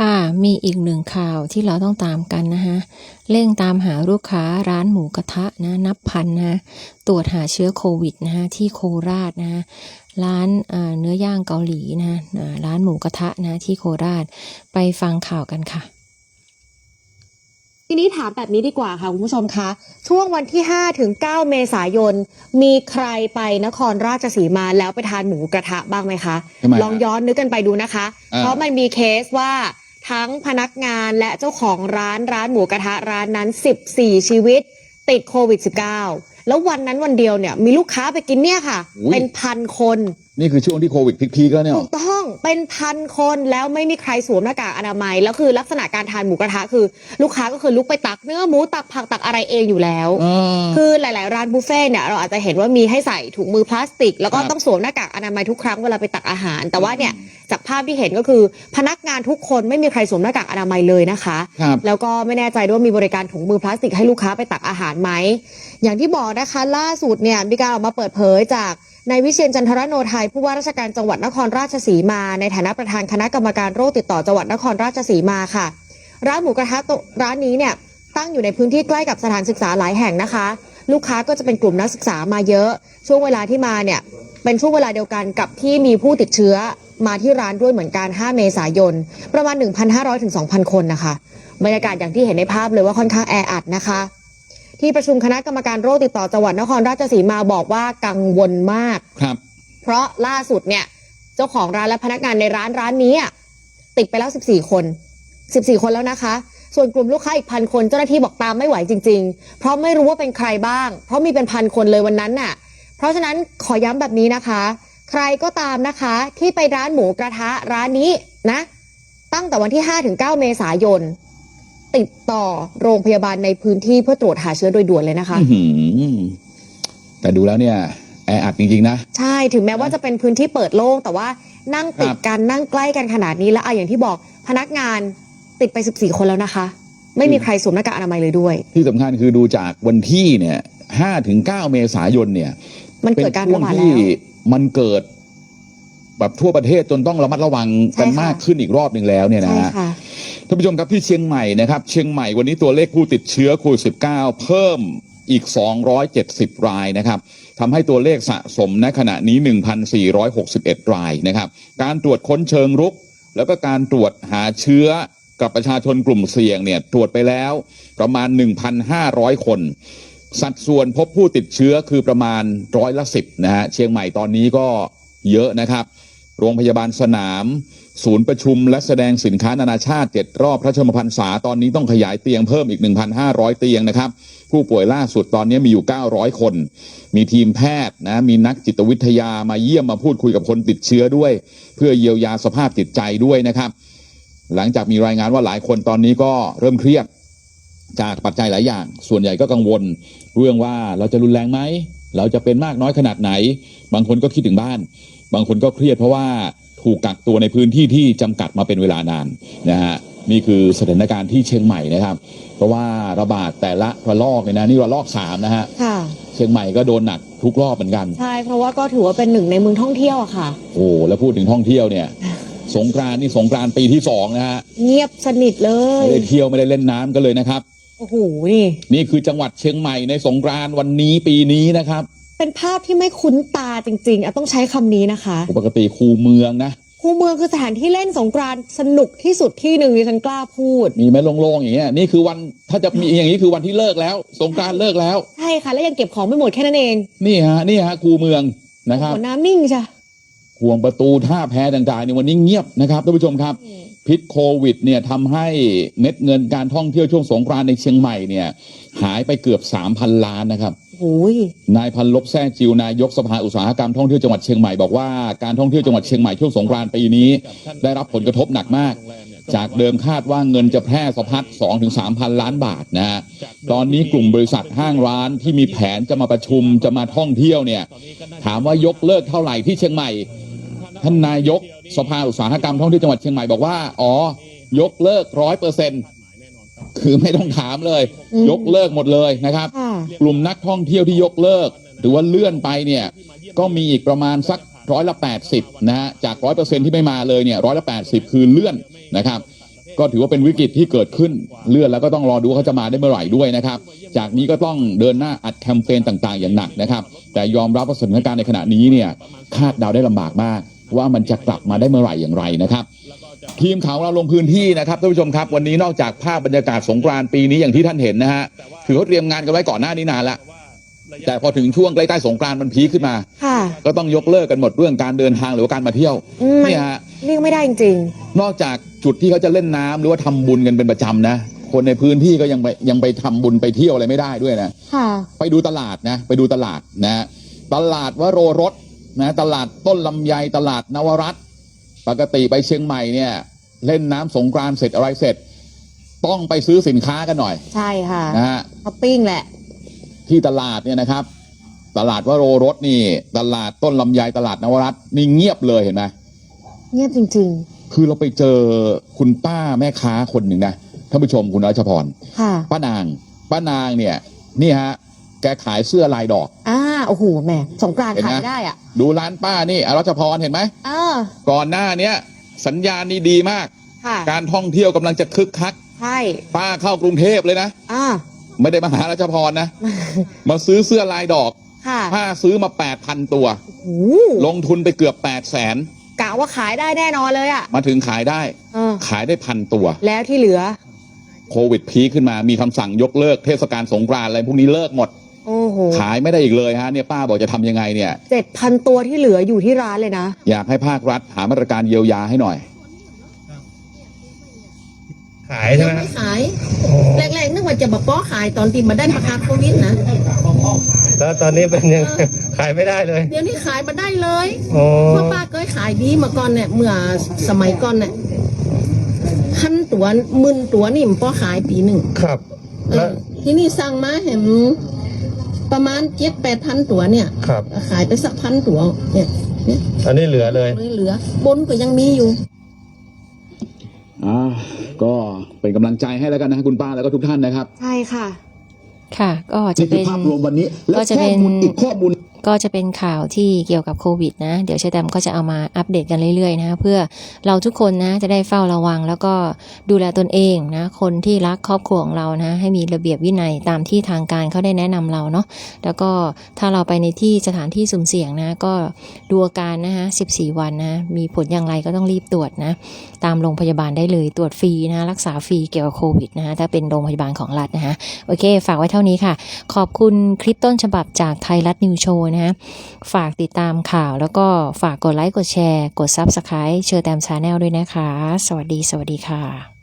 ค่ะ มีอีกหนึ่งข่าวที่เราต้องตามกันนะคะเร่งตามหาลูกค้าร้านหมูกระทะนะนับพันนะตรวจหาเชื้อโควิดนะคะที่โคราชนะคะร้านเอ่อเนื้อย่างเกาหลีนะอ่าร้านหมูกระทะนะที่โคราชไปฟังข่าวกันค่ะทีนี้ถามแบบนี้ดีกว่าค่ะคุณผู้ชมคะ ช่วงวันที่ 5 ถึง 9 เมษายน มีใครไปนครราชสีมาแล้วไปทานหมูกระทะบ้างไหมคะทำไมฮะลองย้อนนึกกันไปดูนะคะอ่าเพราะมันมีเคสว่า ทั้งพนักงานและเจ้าของร้านร้านหมูกระทะร้านนั้น 14 ชีวิต ติดโควิด -19 แล้ววันนั้นวันเดียวเนี่ยมีลูกค้าไปกินเนี่ยค่ะ เป็นพันคนนี่คือช่วงที่โควิดพีคๆแล้วเนี่ย ถูกต้องเป็นพันคนแล้วไม่มีใครสวมหน้ากากอนามัย แล้วคือลักษณะการทานหมูกระทะคือ ลูกค้าก็คือลุกไปตักเนื้อหมูตักผักตักอะไรเองอยู่แล้วเออคือหลาย ๆ ร้านบุฟเฟ่ต์เนี่ยเราอาจจะเห็นว่ามีให้ใส่ถุงมือพลาสติก แล้วก็ครับ ต้องสวมหน้ากากอนามัยทุกครั้งเวลาไปตักอาหาร แต่ว่าเนี่ยจากภาพที่เห็นก็คือ พนักงานทุกคนไม่มีใครสวมหน้ากากอนามัยเลยนะคะ ครับ แล้วก็ไม่แน่ใจด้วยว่ามีบริการถุงมือพลาสติกให้ลูกค้าไปตักอาหารไหม อย่างที่บอกนะคะ ล่าสุดเนี่ยมีการออกมาเปิดเผยจาก นายวิเชียนจันทรโนไทยผู้ว่าราชการจังหวัดนครราชสีมา ในฐานะประธานคณะกรรมการโรคติดต่อจังหวัดนครราชสีมาค่ะ ร้านหมูกระทะร้านนี้เนี่ยตั้งอยู่ในพื้นที่ใกล้กับสถานศึกษาหลายแห่งนะคะ ลูกค้าก็จะเป็นกลุ่มนักศึกษามาเยอะ ช่วงเวลาที่มาเนี่ยเป็นช่วงเวลาเดียวกันกับที่มีผู้ติดเชื้อมาที่ร้านด้วยเหมือนกัน 5 เมษายน ประมาณ 1,500-2,000 คนนะคะ บรรยากาศอย่างที่เห็นในภาพเลยว่าค่อนข้างแออัดนะคะ ที่ประชุมคณะกรรมการโรคติดต่อจังหวัดนครราชสีมาบอกว่ากังวลมาก ครับ เพราะล่าสุดเนี่ย เจ้าของร้านและพนักงานในร้านร้านนี้อะติดไปแล้ว 14 คน 14 คนแล้วนะคะ ส่วนกลุ่มลูกค้าอีกพันคนเจ้าหน้าที่บอกตามไม่ไหวจริง ๆ เพราะไม่รู้ว่าเป็นใครบ้าง เพราะมีเป็นพันคนเลยวันนั้นน่ะ เพราะฉะนั้นขอย้ำแบบนี้นะคะ ใครก็ตามนะคะที่ไปร้านหมูกระทะร้านนี้นะ ตั้งแต่วันที่5-9เมษายน ติดต่อโรงพยาบาลในพื้นที่เพื่อตรวจหาเชื้อโดยด่วนเลยนะคะอื้อหือแต่ดูแล้วเนี่ยแออัดจริงๆนะ ใช่ถึงแม้ว่าจะเป็นพื้นที่เปิดโล่งแต่ว่านั่งติดกันนั่งใกล้กันขนาดนี้แล้วอะอย่างที่บอกพนักงานติดไป 14 คนแล้วนะคะ ไม่มีใครสวมหน้ากากอนามัยเลยด้วย ที่สำคัญคือดูจากวันที่เนี่ยห้าถึงเก้าเมษายนเนี่ย มันเป็นเกิดการช่วระงบาดแล้ที่วมันเกิดแบบทั่วประเทศจนต้องระมัดระวังกันใช่ค่ะมากขึ้นอีกรอบหนึ่งแล้วเนี่ยนะใช่ฮะค่ะ ท่านผู้ชมครับที่เชียงใหม่นะครับเชียงใหม่วันนี้ตัวเลขผู้ติดเชื้อโควิด 19 เพิ่มอีก 270 รายนะครับทำให้ตัวเลขสะสมณขณะนี้ 1,461 รายนะครับ การตรวจค้นเชิงรุก แล้วก็การตรวจหาเชื้อกับประชาชนกลุ่มเสี่ยงเนี่ยตรวจไปแล้วประมาณ 1,500 คน สัดส่วนพบผู้ติดเชื้อคือประมาณร้อยละสิบนะฮะเชียงใหม่ตอนนี้ก็เยอะนะครับ โรงพยาบาลสนาม ศูนย์ประชุมและแสดงสินค้านานาชาติ 7 รอบพระชมพรรษา ตอนนี้ต้องขยายเตียงเพิ่มอีก 1,500 เตียงนะครับ ผู้ป่วยล่าสุดตอนนี้มีอยู่ 900 คน มีทีมแพทย์นะ มีนักจิตวิทยามาเยี่ยมมาพูดคุยกับคนติดเชื้อด้วย เพื่อเยียวยาสภาพจิตใจด้วยนะครับ หลังจากมีรายงานว่าหลายคนตอนนี้ก็เริ่มเครียดจากปัจจัยหลายอย่าง ส่วนใหญ่ก็กังวล เรื่องว่าเราจะรุนแรงไหม เราจะเป็นมากน้อยขนาดไหน บางคนก็คิดถึงบ้าน บางคนก็เครียดเพราะว่าถูกกักตัวในพื้นที่ที่จำกัดมาเป็นเวลานานนะฮะนี่คือสถานการณ์ที่เชียงใหม่นะครับ เพราะว่าระบาดแต่ละระลอกเนี่ยนะนี่ระลอกสามนะฮะค่ะเชียงใหม่ก็โดนหนักทุกรอบเหมือนกันใช่เพราะว่าก็ถือว่าเป็นหนึ่งในเมืองท่องเที่ยวอะค่ะ โอ้แล้วพูดถึงท่องเที่ยวเนี่ย สงกรานต์นี่สงกรานต์ปีที่สองนะฮะเงียบสนิทเลยไม่ได้เที่ยวไม่ได้เล่นน้ำกันเลยนะครับโอ้โหนี่นี่คือจังหวัดเชียงใหม่ในสงกรานต์วันนี้ปีนี้นะครับ เป็นภาพที่ไม่คุ้นตาจริงๆอะต้องใช้คำนี้นะคะ ปกติคูเมืองนะ คูเมืองคือสถานที่เล่นสงกรานต์สนุกที่สุดที่หนึ่งที่ฉันกล้าพูด มีไหมโล่งๆอย่างเงี้ยนี่คือวันถ้าจะมีอย่างนี้คือวันที่เลิกแล้ว สงกรานต์เลิกแล้ว ใช่ค่ะแล้วยังเก็บของไม่หมดแค่นั้นเองนี่ฮะนี่ฮะคูเมืองนะครับ หัวน้ำนิ่งจ้ะห่วงประตูท่าแพต่างๆในวันนี้เงียบนะครับท่านผู้ชมครับ พิษโควิดเนี่ยทำให้เม็ดเงินการท่องเที่ยวช่วงสงกรานต์ในเชียงใหม่เนี่ย หายไปเกือบ3,000ล้านนะครับโอ้ยนายพันลบแซ่จิวนายกสภาอุตสาหกรรมท่องเที่ยวจังหวัดเชียงใหม่บอกว่าการท่องเที่ยวจังหวัดเชียงใหม่ช่วงสงกรานต์ปีนี้ ได้รับผลกระทบหนักมาก จากเดิมคาดว่าเงินจะแพร่สะพัด2ถึง3,000ล้านบาทนะฮะตอนนี้กลุ่มบริษัทห้างร้านที่มีแผนจะมาประชุมจะมาท่องเที่ยวเนี่ย ถามว่ายกเลิกเท่าไหร่ที่เชียงใหม่ ท่านนายกสภาอุตสาหกรรมท่องเที่ยวจังหวัดเชียงใหม่บอกว่า อ๋อ ยกเลิกร้อยเปอร์เซ็นคือไม่ต้องถามเลยอืมยกเลิกหมดเลยนะครับค่ะกลุ่มนักท่องเที่ยวที่ยกเลิก หรือว่าเลื่อนไปเนี่ย ก็มีอีกประมาณสักร้อยละแปดสิบนะฮะจากร้อยเปอร์เซ็นที่ไม่มาเลยเนี่ยร้อยละแปดสิบคือเลื่อนนะครับ ก็ถือว่าเป็นวิกฤตที่เกิดขึ้นเลื่อนแล้วก็ต้องรอดูว่าเขาจะมาได้เมื่อไหร่ด้วยนะครับ จากนี้ก็ต้องเดินหน้าอัดแคมเปญต่างๆ อย่างหนักนะครับ แต่ยอมรับว่าสถานการณ์ในขณะนี้เนี่ยคาดเดาได้ลำบากมาก ว่ามันจะกลับมาได้เมื่อไหร่อย่างไรนะครับ ทีมข่าวของเราลงพื้นที่นะครับท่านผู้ชมครับ วันนี้นอกจากภาพบรรยากาศสงกรานต์ปีนี้อย่างที่ท่านเห็นนะฮะถือเขาเตรียมงานกันไว้ก่อนหน้านี้นานแล้วแต่พอถึงช่วงใกล้ๆสงกรานต์มันพีคขึ้นมาค่ะก็ต้องยกเลิกกันหมดเรื่องการเดินทางหรือว่าการมาเที่ยวอืมเนี่ยฮะเลี่ยงไม่ได้จริงนอกจากจุดที่เขาจะเล่นน้ำหรือว่าทำบุญกันเป็นประจำนะ คนในพื้นที่ก็ยังไปยังไปทำบุญไปเที่ยวอะไรไม่ได้ด้วยนะๆค่ะไปดูตลาดนะ ไปดูตลาดนะ ตลาดวโรรส นะตลาดต้นลำไยตลาดนวรัตน์ปกติไปเชียงใหม่เนี่ย เล่นน้ำสงกรานต์เสร็จอะไรเสร็จ ต้องไปซื้อสินค้ากันหน่อย ใช่ค่ะนะฮะช้อปปิ้งแหละ ที่ตลาดเนี่ยนะครับ ตลาดวโรรสนี่ ตลาดต้นลำไยตลาดนวรัตน์นี่เงียบเลยเห็นไหมเงียบจริงคือเราไปเจอคุณป้าแม่ค้าคนหนึ่งนะท่านผู้ชมคุณรัชพรๆค่ะป้านางป้านางเนี่ย นี่ฮะแกขายเสื้อลายดอกอ่า โอ้โหแหม่สงกรานต์เห็นไหมขายได้อะดูร้านป้านี่อรัชพรเห็นไหม เออก่อนหน้าเนี้ย สัญญาณนี่ดีมาก ค่ะการท่องเที่ยวกำลังจะคึกคัก ใช่ป้าเข้ากรุงเทพเลยนะ อ่าไม่ได้มาหารัชพรนะ มาซื้อเสื้อลายดอก ค่ะป้าซื้อมาแปดพันตัว โอ้โหลงทุนไปเกือบแปดแสนกะว่าขายได้แน่นอนเลยอะมาถึงขายได้ เออขายได้พันตัว แล้วที่เหลือโควิดพีคขึ้นมามีคำสั่งยกเลิกเทศกาลสงกรานต์อะไรพวกนี้เลิกหมด โอ้โหขายไม่ได้อีกเลยฮะเนี่ยป้าบอกจะทำยังไงเนี่ยเจ็ดพันตัวที่เหลืออยู่ที่ร้านเลยนะ อยากให้ภาครัฐหามาตรการเยียวยาให้หน่อย ขายใช่ไหมไม่ขายแรกๆนึกว่าจะมาป้อขายตอนที่มาได้ประกาศโควิดนะแล้วตอนนี้เป็นยังขายไม่ได้เลย เดี๋ยวนี้ขายมาได้เลยโอ้เพราะป้าเคยขายดีมาก่อนเนี่ยเมื่อสมัยก่อนเนี่ยพันตัวหมื่นตัวนี่มันป้อขายปีหนึ่งครับเอแล้วอที่นี่สั่งมาเห็น ประมาณเจ็ดแปดพันตัวเนี่ยครับขายไปสักพันตัวเนี่ยเนี่ยตอนนี้เหลือเลยเหลือบนก็ยังมีอยู่อ่าก็เป็นกำลังใจให้แล้วกันนะคุณป้าแล้วก็ทุกท่านนะครับ ใช่ค่ะ ค่ะ ก็จะนี่คืเป็อนภาพรวมวันนี้ และก็จะข้เป็อนมูลอีกข้อมูล ก็จะเป็นข่าวที่เกี่ยวกับโควิดนะ เดี๋ยวเชอแตมก็จะเอามาอัปเดตกันเรื่อยๆนะเพื่อเราทุกคนนะจะได้เฝ้าระวัง แล้วก็ดูแลตนเองนะคนที่รักครอบครัวของเรานะ ให้มีระเบียบวินัยตามที่ทางการเขาได้แนะนำเราเนาะแล้วก็ถ้าเราไปในที่สถานที่สุ่มเสี่ยงนะ ก็ดูอาการนะคะ14 วันนะ มีผลอย่างไรก็ต้องรีบตรวจนะ ตามโรงพยาบาลได้เลยตรวจฟรีนะรักษาฟรีเกี่ยวกับโควิดนะคะถ้าเป็นโรงพยาบาลของรัฐนะคะโอเค ฝากไว้เท่านี้ค่ะ ขอบคุณคลิปต้นฉบับจากไทยรัฐนิวโชว์นะฮะฝากติดตามข่าวแล้วก็ฝากกดไลค์กดแชร์ กด Subscribe เชอร์แตมชาแนลด้วยนะคะ สวัสดี สวัสดีค่ะ